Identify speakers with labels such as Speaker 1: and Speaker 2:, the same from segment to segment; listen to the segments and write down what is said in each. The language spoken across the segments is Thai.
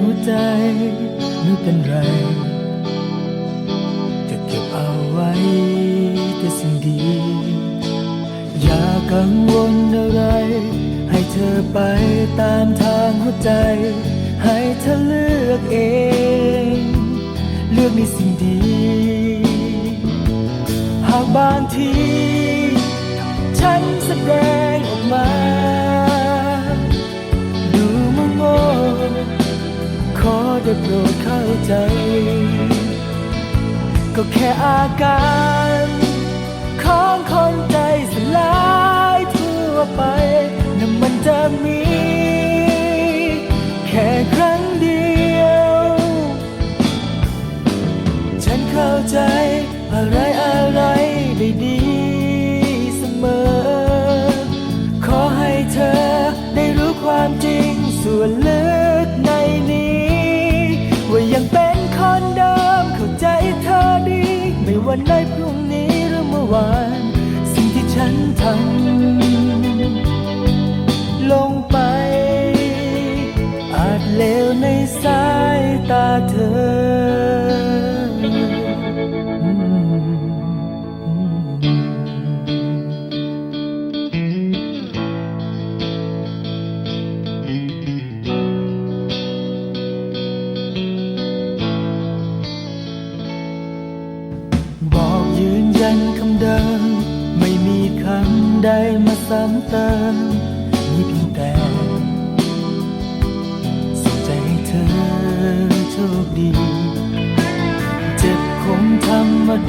Speaker 1: หัวใจไม่เป็นไร จะเก็บเอาไว้แต่สิ่งดี อย่ากังวลอะไร ให้เธอไปตามทางหัวใจ ให้เธอเลือกเอง เลือกในสิ่งดี หากบางที ฉันแสดง ขอได้โปรดเข้าใจ ก็แค่อาการ เลวในสายตาเธอบอกยืนยันคำเดิม ไม่มีคำใดมาซ้ำเติม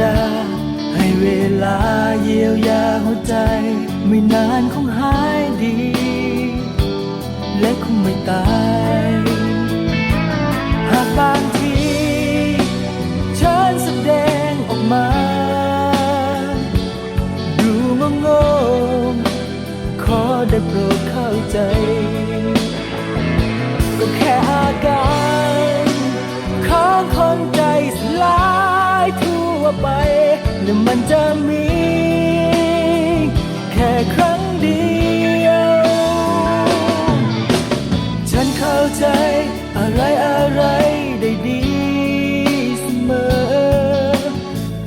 Speaker 1: ดา ให้เวลาเยียวยาหัวใจ ไม่นานคงหายดี และคงไม่ตาย หากบางทีฉันแสดงออกมา ดูงงงขอได้โปรดเข้าใจ ก็แค่อาการ ไป และมันจะมี แค่ครั้งเดียว ฉันเข้าใจอะไรอะไรได้ดีเสมอ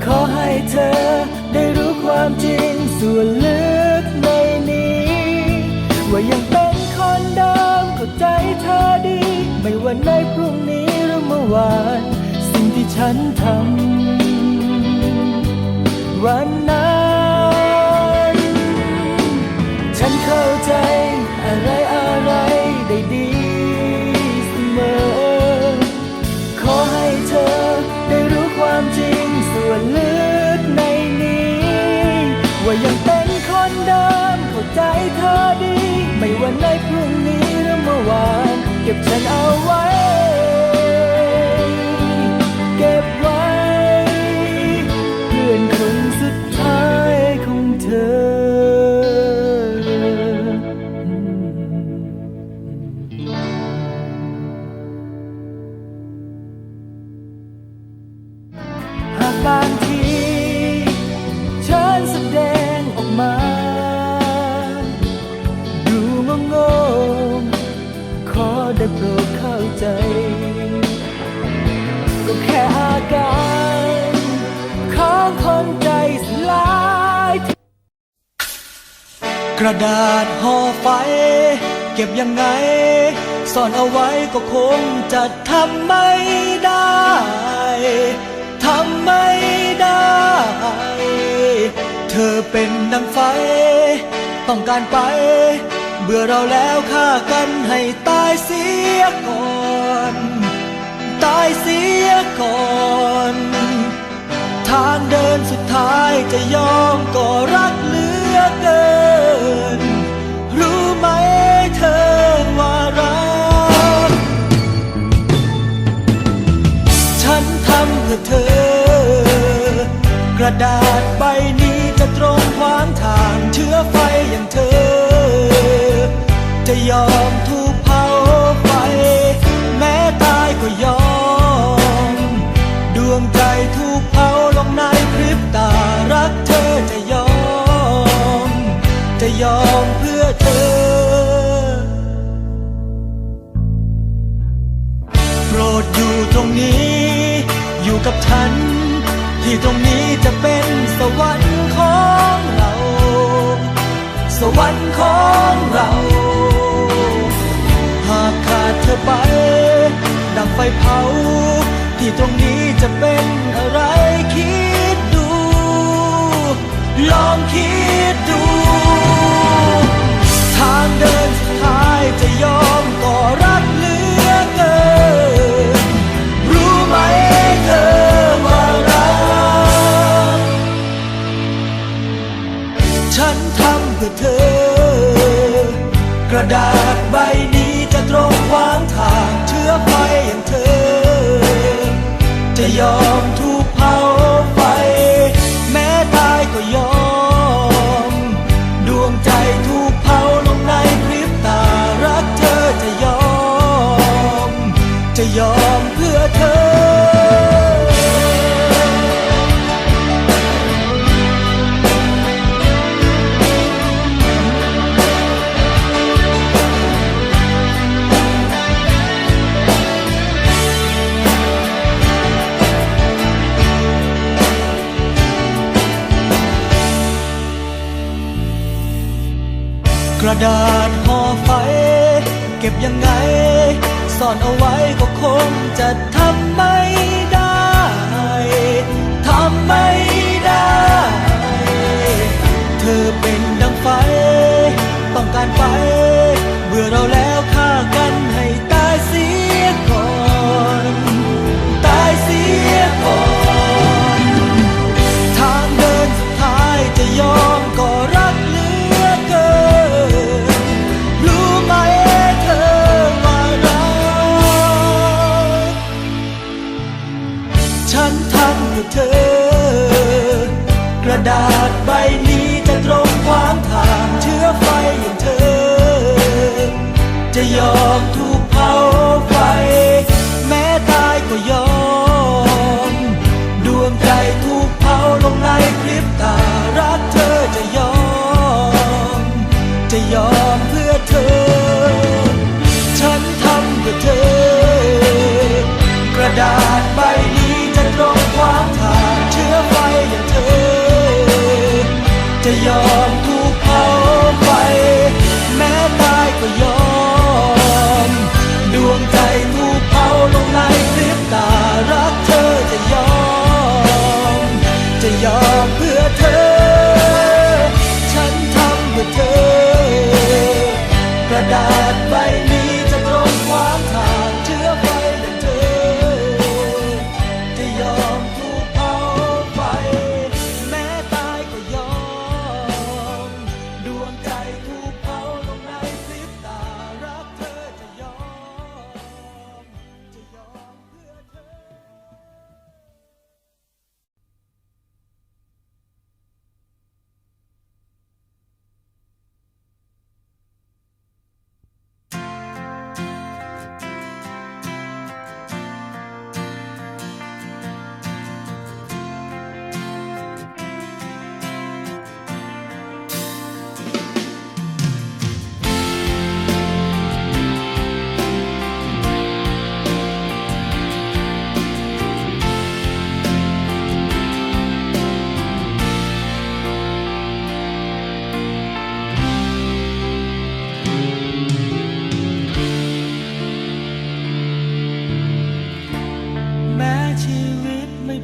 Speaker 1: ขอให้เธอได้รู้ความจริงส่วนลึกในนี้ ว่ายังเป็นคนเดิมเข้าใจเธอดี ไม่ว่าในพรุ่งนี้หรือเมื่อวาน สิ่งที่ฉันทำ วันนั้นฉันเข้าใจอะไรอะไรได้ดีเสมอ ขอให้เธอได้รู้ความจริงส่วนลึกในนี้ ว่ายังเป็นคนเดิมเข้าใจเธอดี ไม่ว่าในพรุ่งนี้หรือเมื่อวาน เก็บฉันเอาไว้ ระ
Speaker 2: ดาษห่อไฟ เก็บยังไงซ่อนเอาไว้ก็คงจะทำไม่ได้ทำไม่ได้ เธอเป็นดังไฟ ต้องการไป เบื่อเราแล้วฆ่ากันให้ตายเสียก่อน ตายเสียก่อนทางเดินสุดท้ายจะยอมก็รักเหลือเกิน รู้ไหมเธอว่ารัก ฉันทำเพื่อเธอ กระดาษใบนี้จะตรงขวางทางเชื้อไฟอย่างเธอ จะยอมถูกเผาไฟแม้ตายก็ยอม ดวงใจถูกเผาลงในพริบตารักเธอ ยอมเพื่อเธอ โปรดอยู่ตรงนี้ อยู่กับ
Speaker 1: ฉัน ที่ตรงนี้จะเป็นสวรรค์ของเรา สวรรค์ของเรา หากขาดเธอไป ดับไฟเผา ที่ตรงนี้จะเป็นอะไรคิดดู ลองคิดดู พื่อเธอ กระดาษห่อไฟ เก็บยังไง ซ่อนเอาไว้ก็คงจะทำไม่ได้ ทำไม่ได้ เธอเป็นดังไฟ ต้องการไฟเบื่อเราแล้ว เผาไฟ แม้ตายก็ยอม ดวงใจถูกเผาลงในพริบตา รักเธอจะยอม จะยอมเพื่อเธอ ฉันทำเพื่อเธอ กระดาษใบนี้จะตรงขวางทางเชื้อไฟอย่างเธอ จะยอมถูกเผาไฟ แม้ตายก็ยอม รักเธอ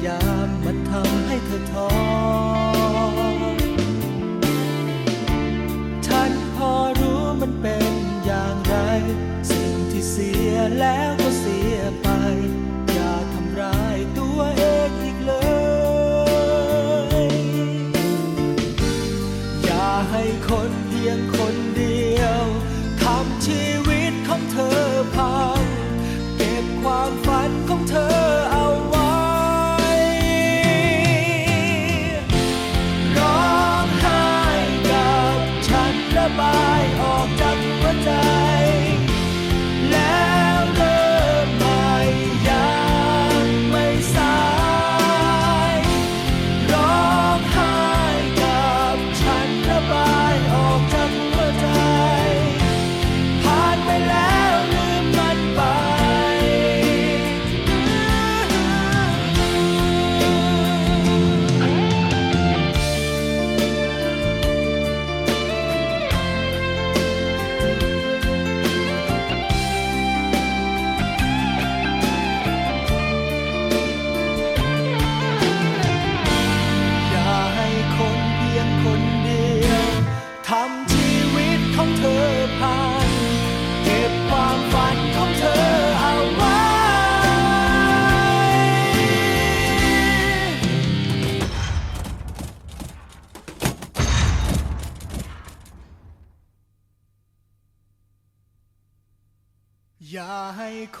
Speaker 1: yeah.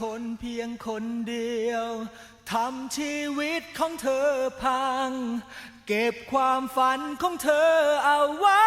Speaker 1: คนเพียงคนเดียวทำชีวิตของเธอพัง เก็บความฝันของเธอเอาไว้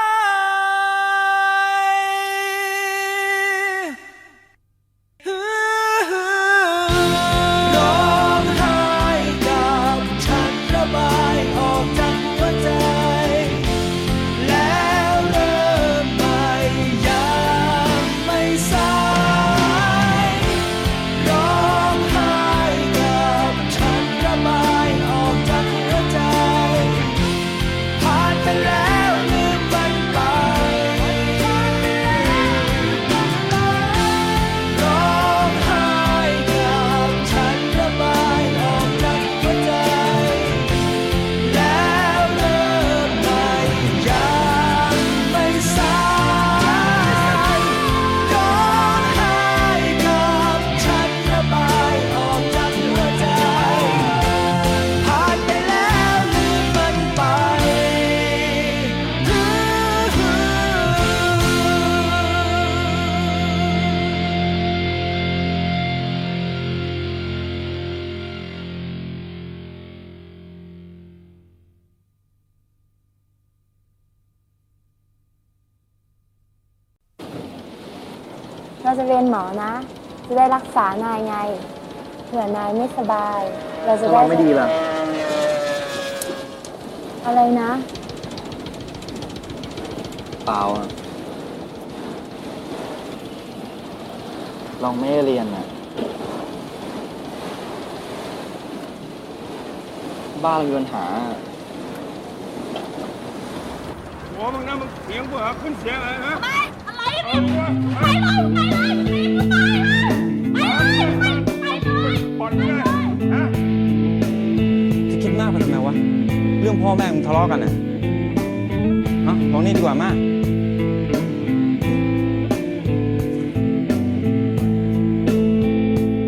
Speaker 1: เราจะเรียนหมอนะ จะได้
Speaker 3: รักษานายไงเผื่อนายไม่สบาย เราจะได้
Speaker 4: เราไม่ดีหร
Speaker 3: ออะไรนะ
Speaker 4: เปล่าอะเราไม่เรียนอะ บ้านมีปัญหา
Speaker 5: หัวมึงนะมึงเสียงกูหาขึ้นเสียงอะไรนะ
Speaker 6: ไม่
Speaker 7: จะคิดมากไปทำไมวะ เรื่องพ่อแม่มึงทะเลาะกันน่ะเอ้ามองนี่ดีกว่ามา
Speaker 1: ก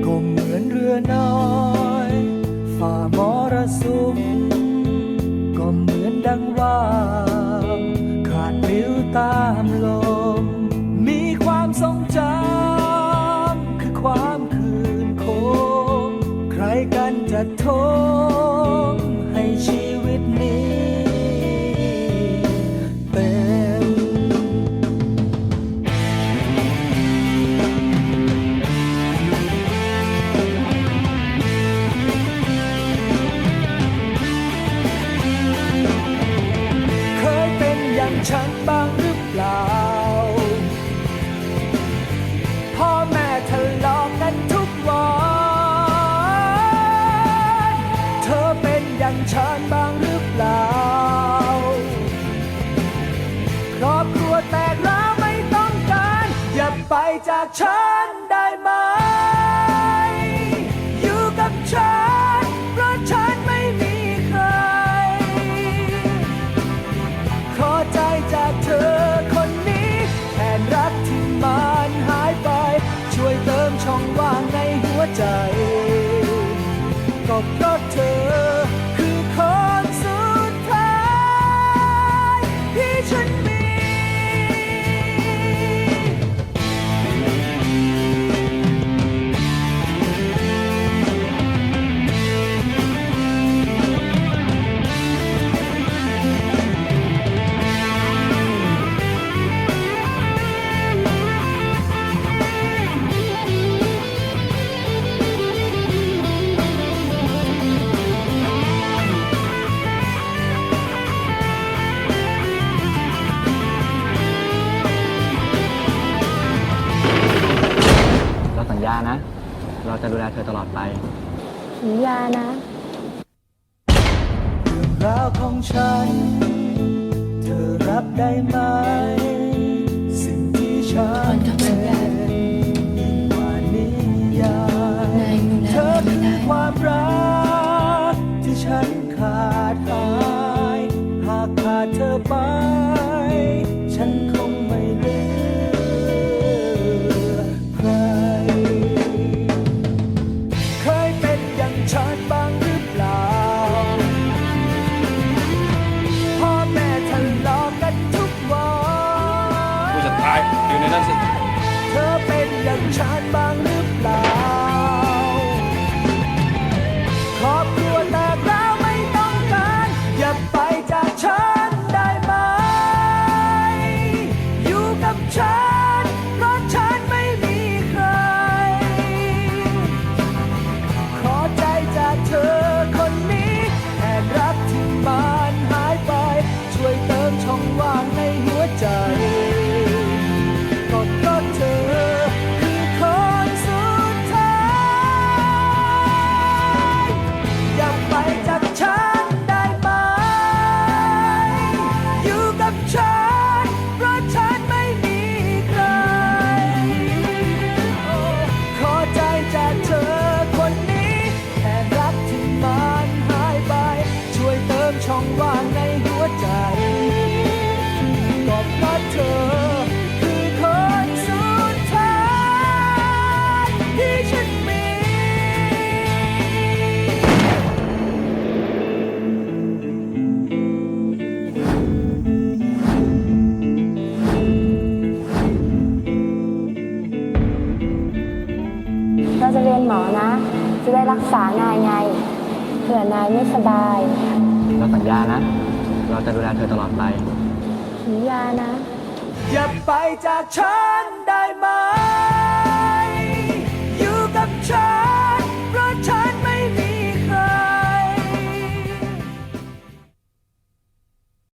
Speaker 1: ก็เหมือนเรือนยฝ่ามรสุมก็เหมือนดังว่าวขาดริ้วตา told. turn by ญานะ
Speaker 4: เราจะดูแลเธอตลอดไป
Speaker 3: สัญญานะ
Speaker 1: เรื่องราวของฉัน เธอรับได้ไหม สิ่งที่ฉันเป็นย่ว่านิยาเธอคือความรัก 缠绵 ไม่
Speaker 8: ส
Speaker 1: บาย เราสั
Speaker 4: ญญานะ เราจะดูแลเธอตลอดไป
Speaker 3: สัญญานะ
Speaker 1: อย่าไปจากฉัน